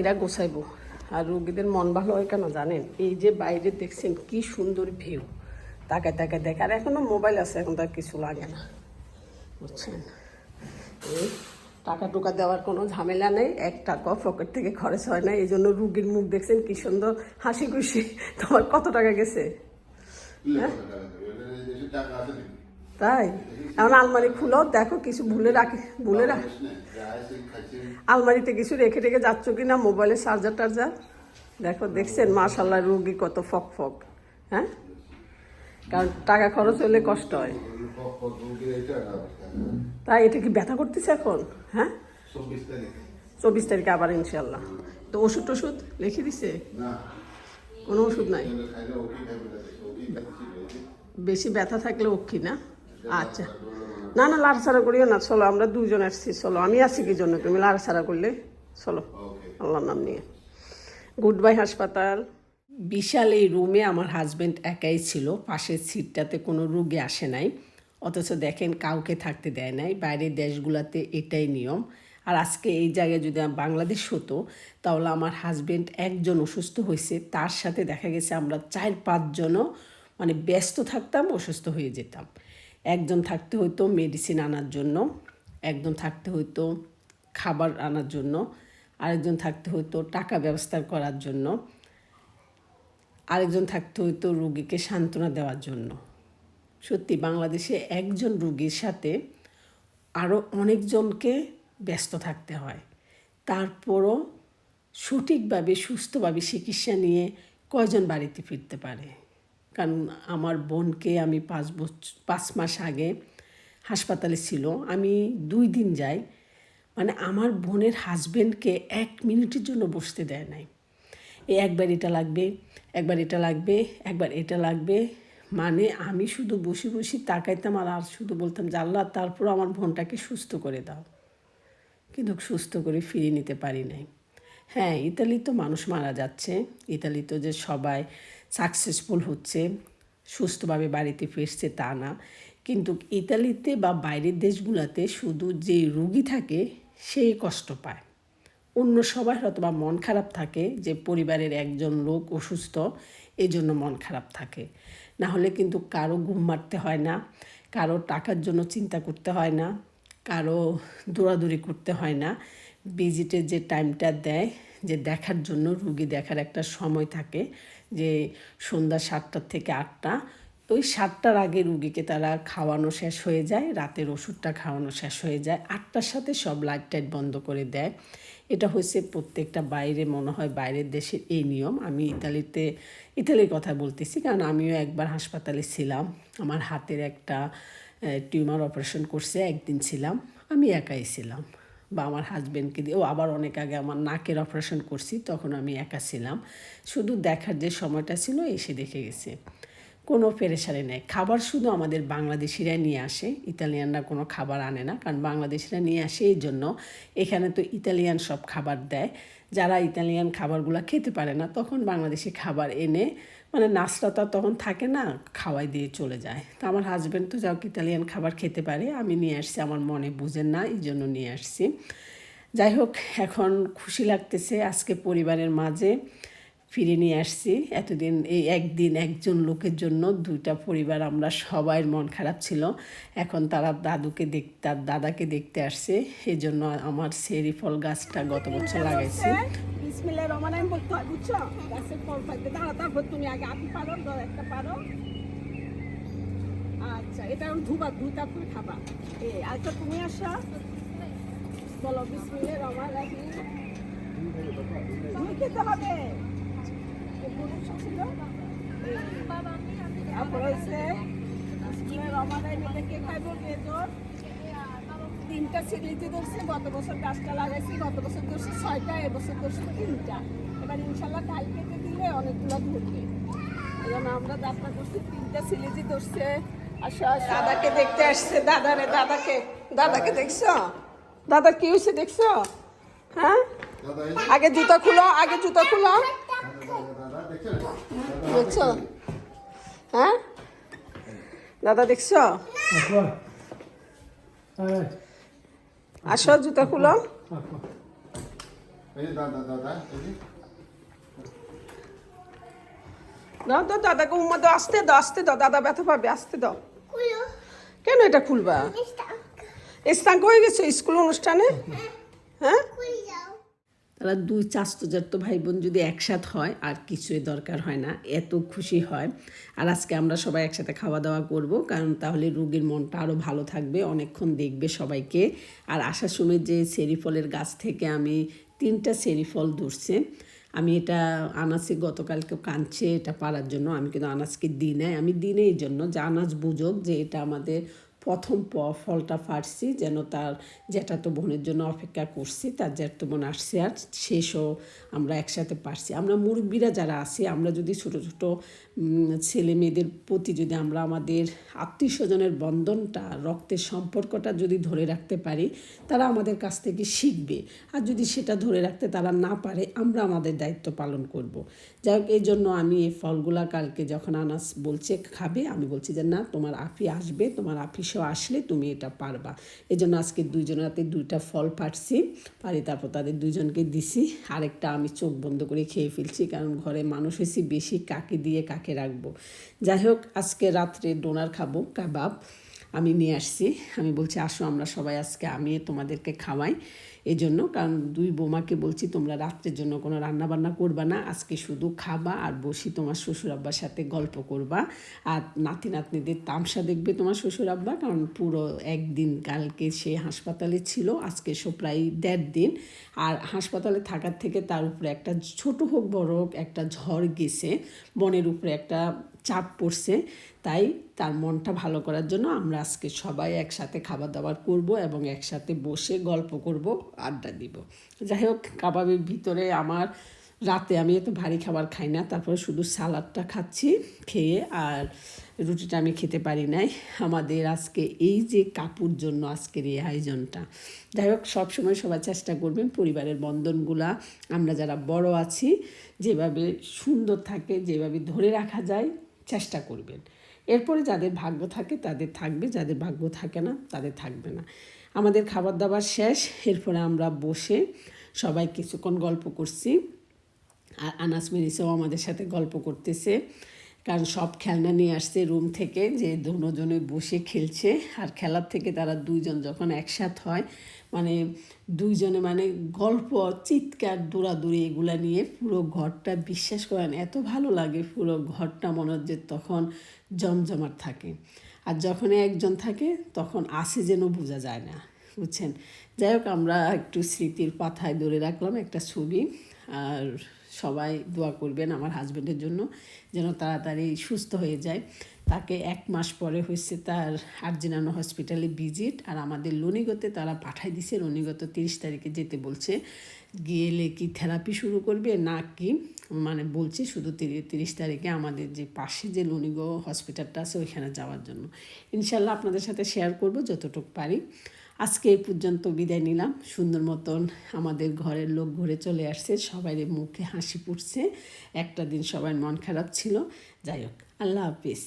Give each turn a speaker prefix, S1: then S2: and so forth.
S1: এরা গোছাইবো। আর রোগীদের মন ভালো হয় কেন জানেন? এই যে বাইরে দেখছেন কি সুন্দর ভিউ তাকায় তাকায় দেখে। আর এখনও মোবাইল আছে এখন তার কিছু লাগে না। বুঝছেন? এই টাকা টুকা দেওয়ার কোনো ঝামেলা নেই। এক টাকা পকেট থেকে খরচ হয় না। এই জন্য রুগীর মুখ দেখছেন কি সুন্দর হাসি খুশি তোমার কত টাকা গেছে?
S2: আছে নাকি
S1: তাই? এখন আলমারি খুলো, দেখো কিছু ভুলে রাখি, ভুলে রাখ আলমারিতে কিছু রেখে রেখে যাচ্ছ কি না মোবাইলের চার্জার টার্জার? দেখো, দেখছেন মাশাল্লাহ রুগী কত ফক ফক হ্যাঁ? কারণ টাকা খরচ হলে কষ্ট হয়। তাই এটা কি ব্যথা করতেছে এখন? হ্যাঁ?
S2: চব্বিশ তারিখে
S1: আবার ইনশাল্লাহ তো ওষুধ টষুধ লিখে দিছে? কোনো ওষুধ নাই? বেশি ব্যথা থাকলে ওক্ষি না? আচ্ছা। না না লাড়াছাড়া করিও না, চলো, আমরা দুজন আসছি, চলো। আমি আছি কি জন্য? তুমি লাড়াছাড়া করলে? চলো, আল্লাহর নাম নিয়ে। গুড বাই হাসপাতাল। বিশাল এই রুমে আমার হাজব্যান্ড একাই ছিল, পাশের সিটটাতে কোনো রুগী আসে নাই। অথচ দেখেন, কাউকে থাকতে দেয় নাই, বাইরের দেশগুলোতে এটাই নিয়ম। আর আজকে এই জায়গায় যদি বাংলাদেশ হতো, তাহলে আমার হাজব্যান্ড একজন অসুস্থ হয়েছে, তার সাথে দেখা গেছে আমরা চার পাঁচজনও মানে ব্যস্ত থাকতাম, অসুস্থ হয়ে যেতাম। একজন থাকতে হতো মেডিসিন আনার জন্য একজন থাকতে হতো খাবার আনার জন্য, আরেকজন থাকতে হতো টাকা ব্যবস্থা করার জন্য, আরেকজন থাকতে হতো রুগীকে সান্ত্বনা দেওয়ার জন্য। সত্যি বাংলাদেশে একজন রুগীর সাথে আরও অনেকজনকে ব্যস্ত থাকতে হয়। তারপরও সঠিকভাবে, সুস্থভাবে চিকিৎসা নিয়ে কয়জন বাড়িতে ফিরতে পারে? কারণ আমার বোনকে আমি পাঁচ বছর, পাঁচ মাস আগে হাসপাতালে ছিল। আমি দুই দিন যাই। মানে আমার বোনের হাজবেন্ডকে এক মিনিটের জন্য বসতে দেয় নাই। এই একবার এটা লাগবে, একবার এটা লাগবে, একবার এটা লাগবে। মানে আমি শুধু বসে বসে তাকাইতাম আর আর শুধু বলতাম, যে আল্লাহ, তারপর আমার বোনটাকে সুস্থ করে দাও। কিন্তু সুস্থ করে ফিরিয়ে নিতে পারি নাই। হ্যাঁ ইতালি তো মানুষ মারা যাচ্ছে। ইতালি তো যে সবাই সাকসেসফুল হচ্ছে, সুস্থভাবে বাড়িতে ফিরছে তা না। কিন্তু ইতালিতে বা বাইরের দেশগুলোতে শুধু যে রুগী থাকে সেই কষ্ট পায়। অন্য সবার হয়তো বা মন খারাপ থাকে যে পরিবারের একজন লোক অসুস্থ এই জন্য মন খারাপ থাকে। না হলে কিন্তু কারও ঘুম মারতে হয় না, কারও টাকার জন্য চিন্তা করতে হয় না, কারও দৌড়াদৌড়ি করতে হয় না। ভিজিটের যে টাইমটা দেয়, যে দেখার জন্য রুগী দেখার একটা সময় থাকে সন্ধ্যা সাতটার থেকে আটটা ওই সাতটার আগে রুগীকে তারা খাওয়ানো শেষ হয়ে যায়, রাতের ওষুধটা খাওয়ানো শেষ হয়ে যায়, আটটার সাথে সব লাইট টাইট বন্ধ করে দেয়। এটা হচ্ছে প্রত্যেকটা বাইরে, মনে হয় বাইরের দেশের এই নিয়ম। আমি ইতালিতে, ইতালির কথা বলতেছি, কারণ আমিও একবার হাসপাতালে ছিলাম। আমার হাতের একটা টিউমার অপারেশন করছে একদিন ছিলাম, আমি একাই ছিলাম। বা আমার হাজব্যান্ডকে দিয়ে, ও আবার অনেক আগে আমার নাকের অপারেশন করছি, তখন আমি একা ছিলাম। শুধু দেখার যে সময়টা ছিল, এসে দেখে গেছে। কোনো পেরেশানি নেই। খাবার শুধু আমাদের বাংলাদেশিরাই নিয়ে আসে, ইতালিয়ানরা কোনো খাবার আনে না, কারণ বাংলাদেশিরা নিয়ে আসে এই জন্য। এখানে তো ইতালিয়ান সব খাবার দেয়। যারা ইতালিয়ান খাবারগুলো খেতে পারে না, তখন বাংলাদেশি খাবার এনে মানে নাচটা তখন থাকে না, খাওয়াই দিয়ে চলে যায়। তো আমার হাজব্যান্ড তো যাও ইতালিয়ান খাবার খেতে পারে, আমি নিয়ে আসছি, আমার মনে বুঝেন না, এই জন্য নিয়ে আসছি। যাই হোক, এখন খুশি লাগতেছে, আজকে পরিবারের মাঝে ফিরে নিয়ে আসছি। এতদিন এই একদিন একজন লোকের জন্য দুইটা পরিবার আমরা সবাই মন খারাপ ছিল। এখন তারা দাদুকে দেখ, তার দাদাকে দেখতে আসছে। এই জন্য আমার সেরি ফল গাছটা গত বছর লাগাইছি।
S3: বলতে গাছের দাঁড়া তুমি আগে পারো পারো। আচ্ছা এটা ধুবা ধু তারপরে খাবা। এ আচ্ছা তুমি আসো। বলো, বিসমিল্লাহ রহমান রহিম। তুমি খেতে হবে। তিনটা ধরছে গত বছর গাছটা লাগাইছি গত বছর ধরছে ছয়টা এবছর ধরছে তিনটা। এবার ইনশাল্লাহ কেটে দিলে অনেকগুলো ধরবে। আমরা যাত্রা করছি তিনটা সিলিজি ধরছে। আসো
S1: দাদাকে দেখতে আসছে দাদারে দাদাকে। দাদাকে দেখছ? দাদা কি হয়েছে দেখছ? হ্যাঁ? আগে জুতো খুলো আগে জুতো খুলো।
S2: দাদা
S1: দেখছ? হ্যাঁ? দাদা দেখছ. আসো জুতা খুলো।
S4: aqua.
S2: এই দাদা দাদা এই
S3: দাও দাও দাদাকে উম্মা দাও আসতে দাও আসতে দাও দাদা ব্যথা পাবে আসতে দাও। কেন এটা খুলবা? স্থান হয়ে গেছো স্কুল অনুষ্ঠানে? হ্যাঁ?
S1: তারা দুই চাস্ত ভাই বোন যদি একসাথ হয়, আর কিছুই দরকার হয় না, এত খুশি হয়। আর আজকে আমরা সবাই একসাথে খাওয়া দাওয়া করব, কারণ তাহলে রোগীর মনটা আরও ভালো থাকবে, অনেকক্ষণ দেখবে সবাইকে। আর আসার সময় যে সেরি ফলের গাছ থেকে আমি তিনটা সেরি ফল ধরছে, আমি এটা আনাসে গতকালকে কাঁদছে, এটা পারার জন্য। আমি কিন্তু আনাজকে দিই নাই, আমি দিনে এই জন্য যে আনাজ বুঝোক যে এটা আমাদের প্রথম প- ফলটা ফাটছি যেন তার জ্যাঠাতো বোনের জন্য অপেক্ষা করছি, তার জ্যাঠাতো বোন আসছে আর শেষও আমরা একসাথে পারছি। আমরা মুরব্বীরা যারা আছি, আমরা যদি ছোটো ছোটো ছেলে মেয়েদের প্রতি যদি আমরা আমাদের আত্মীয় স্বজনের বন্ধনটা, রক্তের সম্পর্কটা যদি ধরে রাখতে পারি, তারা আমাদের কাছ থেকে শিখবে। আর যদি সেটা ধরে রাখতে তারা না পারে, আমরা আমাদের দায়িত্ব পালন করব। যাই হোক এই জন্য আমি এই ফলগুলা কালকে যখন আনাস বলছে, খাবে? আমি বলছি যে, না, তোমার আপি আসবে, তোমার আপিসও আসলে তুমি এটা পারবা। এই জন্য আজকে দুইজনের হাতে দুইটা ফল পারছি, পারি তারপর তাদের দুইজনকে দিছি। আরেকটা আমি চোখ বন্ধ করে খেয়ে ফেলছি, কারণ ঘরে মানুষ হয়েছি, বেশি কাকে দিয়ে কাকে রাখব। যাই হোক, আজকে রাত্রে ডোনার খাব, কাবাব। আমি নিয়ে আসছি। আমি বলছি, আসো আমরা সবাই আজকে আমি তোমাদেরকে খাওয়াই। এই জন্য কারণ দুই বোমাকে বলছি, তোমরা রাত্রের জন্য কোনো রান্না বান্না করবা না। আজকে শুধু খাবা আর বসি তোমার শ্বশুর আব্বার সাথে গল্প করবা। আর নাতি নাতনিদের তামসা দেখবে তোমার শ্বশুর আব্বা কারণ পুরো একদিন কালকে সে হাসপাতালে ছিল, আজকে সো প্রায় দেড় দিন। আর হাসপাতালে থাকার থেকে তার উপরে একটা ছোট হোক, বড় হোক, একটা ঝড় গেছে, বনের উপরে একটা চাপ পড়ছে, তাই তার মনটা ভালো করার জন্য আমরা আজকে সবাই একসাথে খাবার দাবার করব এবং একসাথে বসে গল্প করব, আড্ডা দিব। যাই হোক, কাবাবের ভিতরে আমার রাতে আমি এত ভারী খাবার খাই না, তারপরে শুধু সালাডটা খাচ্ছি খেয়ে আর রুটিটা আমি খেতে পারি নাই। আমাদের আজকে এই যে কাপুর জন্য আজকের এই আয়োজনটা। যাই হোক সবসময় সবাই চেষ্টা করবেন পরিবারের বন্ধনগুলা, আমরা যারা বড় আছি, যেভাবে সুন্দর থাকে, যেভাবে ধরে রাখা যায় চেষ্টা করবেন। এরপরে যাদের ভাগ্য থাকে তাদের থাকবে, যাদের ভাগ্য থাকে না তাদের থাকবে না। আমাদের খাবার দাবার শেষ, এরপরে আমরা বসে সবাই কিছুক্ষণ গল্প করছি। আর আনাস মেরিসও আমাদের সাথে গল্প করতেছে। কারণ সব খেলনা নিয়ে আসছে রুম থেকে, যে দুজনে বসে খেলছে। আর খেলার থেকে তারা দুইজন যখন একসাথ হয় মানে দুইজনে মানে গল্প, চিৎকার, দৌড়াদৌড়ি এগুলা নিয়ে পুরো ঘরটা বিশ্বাস করেন, এত ভালো লাগে পুরো ঘরটা মনে হচ্ছে তখন জমজমাট থাকে। আর যখন একজন থাকে, তখন আসে যেন বোঝা যায় না, বুঝছেন? যাই হোক, আমরা একটু স্মৃতির পাথায় ধরে রাখলাম একটা ছবি। আর সবাই দোয়া করবেন আমার হাজব্যান্ডের জন্য যেন তাড়াতাড়ি সুস্থ হয়ে যায়। তাকে এক মাস পরে হয়েছে তার আর্জিনানো হসপিটালে ভিজিট আর আমাদের লনিগতে তারা পাঠাই দিছে। লনিগত তিরিশ তারিখে যেতে বলছে। গেলে কি থেরাপি শুরু করবে না কি? মানে বলছে শুধু তিরি- তিরিশ তারিখে আমাদের যে পাশে যে লনিগ হসপিটালটা আছে ওইখানে যাওয়ার জন্য। ইনশাল্লাহ আপনাদের সাথে শেয়ার করব যতটুকু পারি। আজকে এই পর্যন্ত বিদায় নিলাম। সুন্দর মতন আমাদের ঘরের লোক ঘুরে চলে আসছে সবাই মুখে হাসি পুড়ছে একটা দিন সবার মন খারাপ ছিল। যাই হোক, আল্লাহ হাফিজ।